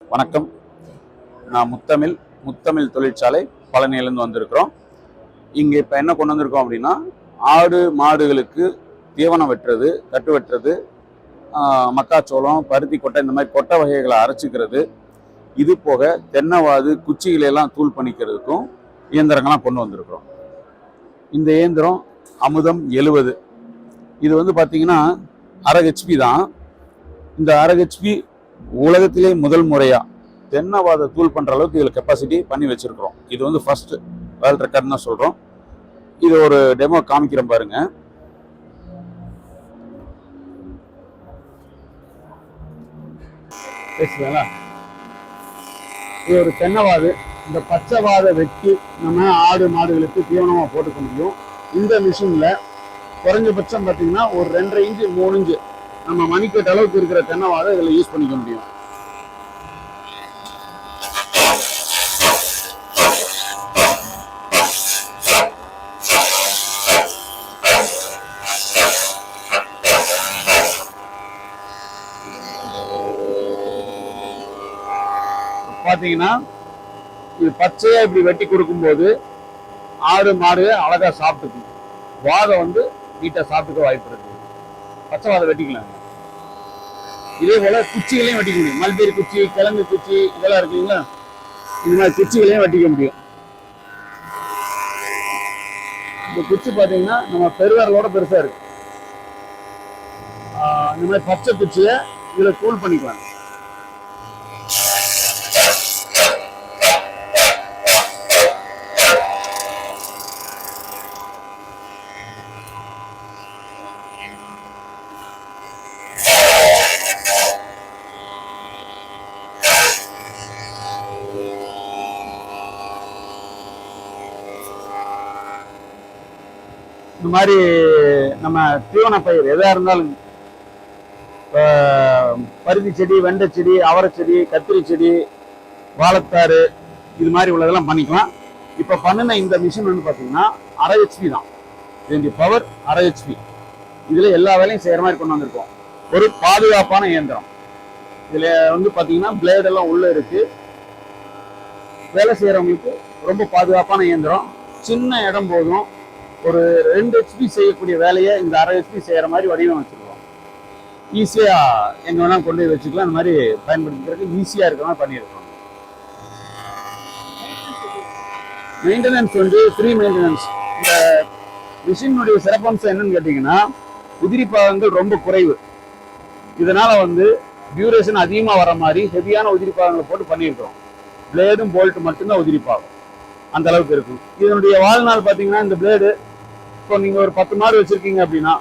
வணக்கம். நான் முத்தமிழ் முத்தமிழ் தொழிற்சாலை பழனியிலேருந்து வந்திருக்கிறோம். இங்கே இப்போ என்ன கொண்டு வந்திருக்கோம் அப்படின்னா ஆடு மாடுகளுக்கு தீவனம் வெட்டுறது கட்டு வெட்டுறது மக்காச்சோளம் பருத்தி கொட்டை இந்த மாதிரி கொட்டை வகைகளை அரைச்சிக்கிறது. இது போக தென்னவாது குச்சிகளை எல்லாம் தூள் பண்ணிக்கிறதுக்கும் இயந்திரங்கள்லாம் கொண்டு வந்திருக்கிறோம். இந்த இயந்திரம் அமுதம் எழுவது. இது வந்து பார்த்தீங்கன்னா அரை ஹெச்பி தான். இந்த அரை ஹெச்பி உலகத்திலே முதல் முறையா தென்னவாத தூள் பண்ற அளவுக்கு இதில் கெப்பாசிட்டி பண்ணி வச்சிருக்கிறோம். இது வந்து ஃபர்ஸ்ட் வேர்ல்ட் ரெக்கார்ட் தான் சொல்றோம். இது ஒரு டெமோ காமிக்கிறோம் பாருங்க. பேசுவேங்களா இது ஒரு தென்னவாது. இந்த பச்சைவாதை வெட்டி நம்ம ஆடு மாடுகளுக்கு தீவனமா போட்டுக்க முடியும். இந்த மிஷின்ல குறைஞ்சபட்சம் பார்த்தீங்கன்னா ஒரு ரெண்டரை இன்ச்சு மூணு இன்ச்சு நம்ம மணிக்கட்டு அளவுக்கு இருக்கிற தென்னவாதை இதில் யூஸ் பண்ணிக்க முடியும். பார்த்தீங்கன்னா இது பச்சையாக இப்படி வெட்டி கொடுக்கும்போது ஆடு மாடு அழகா சாப்பிட்டுக்கும். வாதம் வந்து நீட்டா சாப்பிட்டுக்க வாய்ப்பு இருக்குது பச்சை வாதம் வெட்டிக்கலாம். இதே போல குச்சிகளையும் வெட்டிக்க முடியும். மல்பேரி குச்சி கிழங்கு குச்சி இதெல்லாம் இருக்குங்களா இந்த மாதிரி குச்சிகளையும் வெட்டிக்க முடியும். இந்த குச்சி பார்த்தீங்கன்னா நம்ம பெருவிரலோட பெருசா இருக்கு. ஆஹ் இந்த மாதிரி பச்சை குச்சியை இதுல கூல் பண்ணிக்கலாம். இந்த மாதிரி நம்ம தீவன பயிர் எதா இருந்தாலும் பருத்தி செடி வெண்டை செடி அவரை செடி கத்திரி செடி வாழைத்தாறு இது மாதிரி உள்ளதெல்லாம் பண்ணிக்கலாம். இப்போ பண்ணின இந்த மிஷின் வந்து பார்த்தீங்கன்னா அரை ஹெச்பி தான். இதனுடைய பவர் அரை ஹெச்பி இதில் எல்லா வேலையும் செய்கிற மாதிரி கொண்டு வந்திருக்கோம். ஒரு பாதுகாப்பான இயந்திரம். இதில் வந்து பார்த்தீங்கன்னா பிளேடெல்லாம் உள்ளே இருக்கு. வேலை செய்கிறவங்களுக்கு ரொம்ப பாதுகாப்பான இயந்திரம். சின்ன இடம் போதும். ஒரு ரெண்டு ஹெச்பி செய்யக்கூடிய வேலையை இந்த அரை ஹெச்பி செய்கிற மாதிரி வடிவமைச்சிருக்கோம் ஈஸியாக எங்கே வேணால் கொண்டு போய் வச்சுக்கலாம். இந்த மாதிரி பயன்படுத்திக்கிறதுக்கு ஈஸியாக இருக்கிற மாதிரி பண்ணியிருக்கோம். மெயின்டெனன்ஸ் வந்து ஃப்ரீ மெயின்டெனன்ஸ் இந்த மிஷினுடைய சிறப்பம்சம் என்னன்னு கேட்டிங்கன்னா உதிரி பாகங்கள் ரொம்ப குறைவு. இதனால் வந்து டியூரேஷன் அதிகமாக வர மாதிரி ஹெவியான உதிரி பாகங்களை போட்டு பண்ணியிருக்கிறோம். பிளேடும் போல்ட்டு மட்டும்தான் உதிரி பாகம். அந்த அளவுக்கு இருக்கும். இதனுடைய வாழ்நாள் பார்த்தீங்கன்னா இந்த பிளேடு இப்போ நீங்கள் ஒரு பத்து மாடு வச்சிருக்கீங்க அப்படின்னா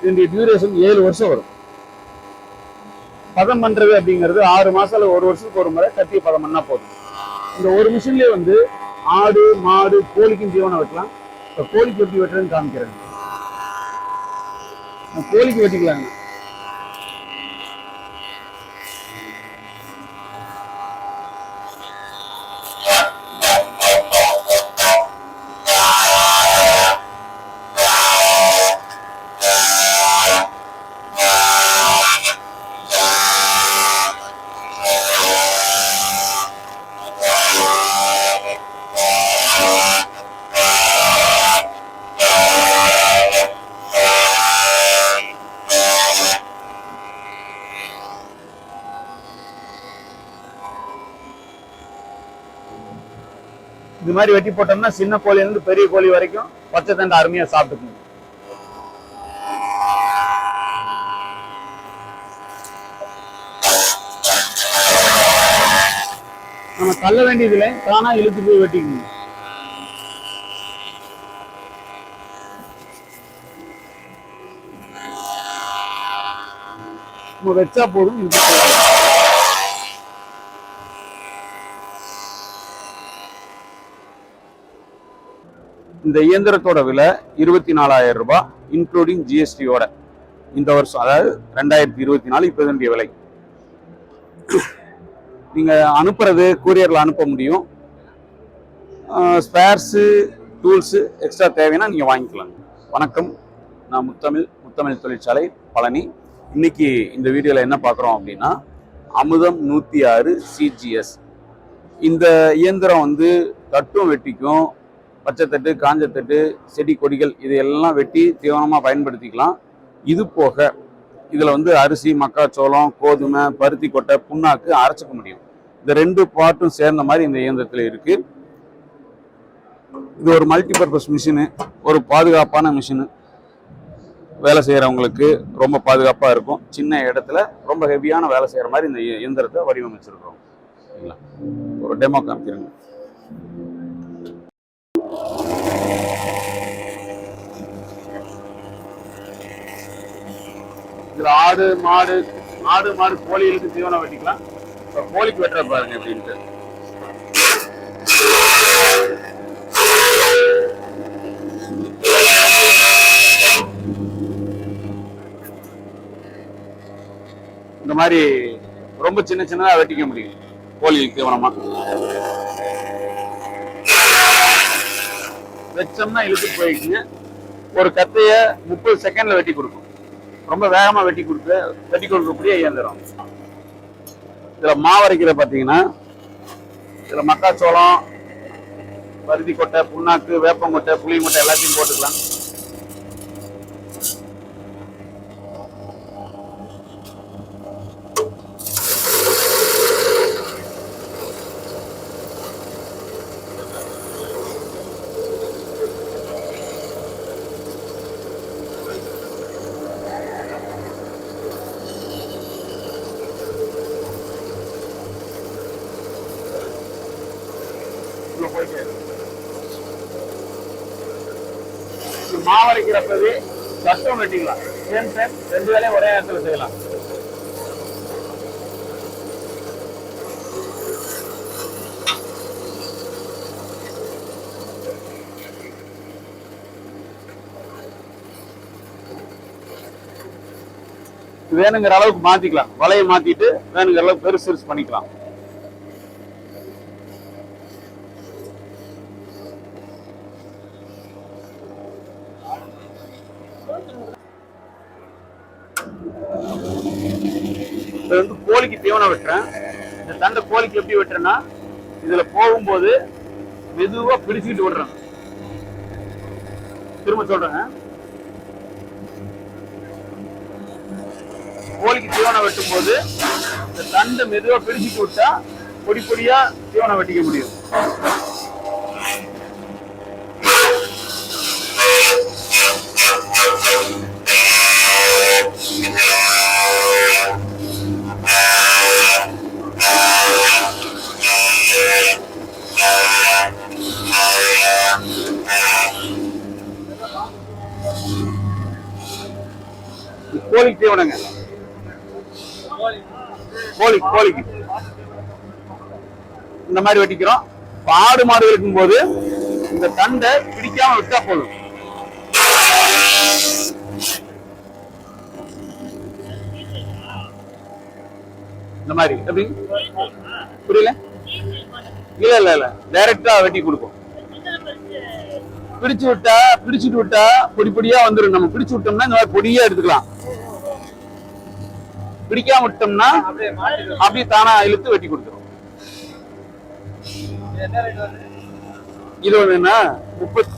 இதனுடைய டியூரேஷன் ஏழு வருஷம் வரும். பதம் பண்றது அப்படிங்கிறது ஆறு மாதம் அல்லது ஒரு வருஷத்துக்கு ஒரு முறை கட்டி பதம் பண்ணால் போதும். இந்த ஒரு மிஷின்லயே வந்து ஆடு மாடு கோழிக்கும் தீவனம் வெட்டலாம் இப்போ கோழிக்கு வெட்டி வெட்டுறதுன்னு காமிக்கிறேன். கோழிக்கு வெட்டிக்கலாங்க. இது மாதிரி வெட்டி போட்டோம்னா சின்ன கோழில இருந்து பெரிய கோழி வரைக்கும் பச்சை தண்டை அருமையா சாப்பிட்டுக்கணும். நம்ம தள்ள வேண்டியதுல தானா இழுத்து போய் வெட்டிக்கணும். நம்ம வச்சா போதும் இழுத்து இந்த இயந்திரத்தோட விலை இருபத்தி நாலாயிரம் ரூபாய் இன்க்ளூடிங் ஜிஎஸ்டியோட இந்த வருஷம் அதாவது ரெண்டாயிரத்தி இருபத்தி நாலு இப்போ இதனுடைய விலை. நீங்கள் அனுப்புறது கூரியரில் அனுப்ப முடியும். ஸ்பேர்ஸு டூல்ஸு எக்ஸ்ட்ரா தேவைன்னா நீங்கள் வாங்கிக்கலாம். வணக்கம் நான் முத்தமிழ் முத்தமிழ் தொழிற்சாலை பழனி. இன்னைக்கு இந்த வீடியோவில் என்ன பார்க்குறோம் அப்படின்னா அமுதம் நூற்றி ஆறு சிஜிஎஸ் இந்த இயந்திரம் வந்து தட்டும் வெட்டிக்கும் பச்சைத்தட்டு காஞ்சத்தட்டு செடி கொடிகள் இதையெல்லாம் வெட்டி தீவனமாக பயன்படுத்திக்கலாம். இது போக இதில் வந்து அரிசி மக்காச்சோளம் கோதுமை பருத்தி கொட்டை புண்ணாக்கு அரைச்சிக்க முடியும். இந்த ரெண்டு பார்ட்டும் சேர்ந்த மாதிரி இந்த இயந்திரத்தில் இருக்குது இது ஒரு மல்டிபர்பஸ் மிஷினு ஒரு பாதுகாப்பான மிஷினு வேலை செய்கிறவங்களுக்கு ரொம்ப பாதுகாப்பாக இருக்கும். சின்ன இடத்துல ரொம்ப ஹெவியான வேலை செய்கிற மாதிரி இந்த இயந்திரத்தை வடிவமைச்சிருக்கிறோம். சரிங்களா? ஒரு டெமோ காமிக்கிறேங்க. இதுல ஆடு மாடு ஆடு மாடு கோழிகளுக்கு தீவனம் வெட்டிக்கலாம். இப்போ கோழிக்கு வெட்டுற பாருங்க அப்படின்ட்டு இந்த மாதிரி ரொம்ப சின்ன சின்னதா வெட்டிக்க முடியும். கோழிகளுக்கு தீவனமா வச்சோம்னா இழுத்துட்டு போயிடுச்சு. ஒரு கத்தைய முப்பது செகண்ட்ல வெட்டி கொடுக்கும். ரொம்ப வேகமா வெட்டி கொடுத்து வெட்டி கொடுக்கக்கூடிய இயந்திரம். இதுல மாவரைக்கிற பாத்தீங்கன்னா இதுல மக்காச்சோளம் பருத்தி கொட்டை புண்ணாக்கு வேப்பங்கொட்டை புளிமொட்டை எல்லாத்தையும் போட்டுக்கலாம். மாவரைக்கிறப்பவே கஷ்டம் வெட்டிக்கலாம். சேம் டைம் ரெண்டு வேலையும் ஒரே நேரத்தில் செய்யலாம். வேணுங்கிற அளவுக்கு மாத்திக்கலாம். வலையை மாத்திட்டு வேணுங்கிற அளவுக்கு பெருசு பெருசு பண்ணிக்கலாம் இது வந்து கோழிக்கு தீவனம் வெட்டுறேன் இந்த தண்டை கோழிக்கு எப்படி வெட்டுறேன்னா இதுல போகும்போது மெதுவா பிடிச்சுக்கிட்டு விடுறேன் திரும்ப சொல்றேங்க கோழிக்கு தீவனம் வெட்டும் போது இந்த தண்டை மெதுவா பிடிச்சிட்டு விட்டா பொடி பொடியா தீவனம் வெட்டிக்க முடியும். கோழிக்கு தீவனங்க கோழி கோழிக்கு. இந்த மாதிரி வெட்டிக்கிறோம். ஆடு மாடு இருக்கும்போது இந்த தண்டை பிடிக்காம விட்டா போதும். இந்த மாதிரி எப்படி? புரியல? இல்ல இல்ல இல்ல. டைரக்டா வெட்டி கொடுப்போம். பிடிச்சு விட்டா பிடிச்சிட்டு விட்டா பொடி பொடியா வந்துரும். நம்ம பிடிச்சு விட்டோம்னா இந்த மாதிரி பொடியா எடுத்துக்கலாம். பிடிக்காம விட்டோம்னா அப்படியே தானா இழுத்து வெட்டி கொடுத்துரும். இது ஒண்ணுன்னா முப்பத்தி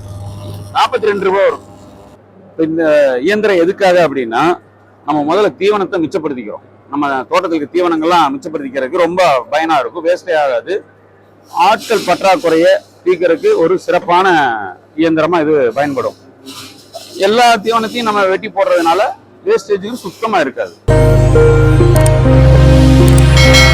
நாற்பத்தி ரெண்டு ரூபாய் வரும். இந்த இயந்திரம் எதுக்காக அப்படின்னா நம்ம முதல்ல தீவனத்தை மிச்சப்படுத்திக்கிறோம். நம்ம தோட்டத்துக்கு தீவனங்கள்லாம் மிச்சப்படுத்திக்கிறதுக்கு ரொம்ப பயனா இருக்கும் வேஸ்டே ஆகாது. ஆட்கள் பற்றாக்குறைய தீர்க்கறதுக்கு ஒரு சிறப்பான இயந்திரமா இது பயன்படும். எல்லா தீவனத்தையும் நம்ம வெட்டி போடுறதுனால வேஸ்டேஜுக்கு சுத்தமா இருக்காது.